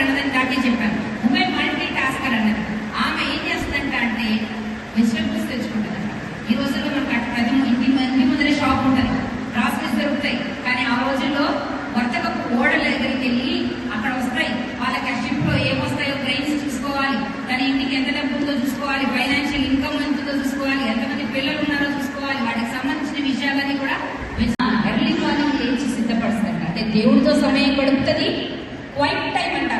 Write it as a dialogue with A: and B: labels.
A: Multi tasker అన్నది ఇందాకే చెప్పాను. ఉమెన్ మల్టీ టాస్కర్ అన్నది. ఆమె ఏం చేస్తుందంట అంటే వెజిటబుల్స్ తెచ్చుకుంటుందంట ఈ రోజుల్లో మనకు అటు ప్రతి ఇంటి ఇంటి ముందరే షాప్ ఉంటుంది. గ్రాసరీస్ దొరుకుతాయి. కానీ ఆ రోజుల్లో వర్తకపు ఓడల దగ్గరికి వెళ్ళి అక్కడ వస్తాయి. వాళ్ళకి ఆ షిప్లో ఏమొస్తాయో గ్రెయిన్స్ చూసుకోవాలి. తన ఇంటికి ఎంత డబ్బు ఉందో చూసుకోవాలి. ఫైనాన్షియల్ ఇన్కమ్ ఎంత ఉందో చూసుకోవాలి. ఎంతమంది పిల్లలు ఉన్నారో చూసుకోవాలి. వాటికి సంబంధించిన విషయాలన్నీ కూడా ఎర్లీ మార్నింగ్ లేచి సిద్ధపడుతుంది అంటే దేవుడితో సమయం గడుపుతుంది. క్వైట్ టైం అంటారు.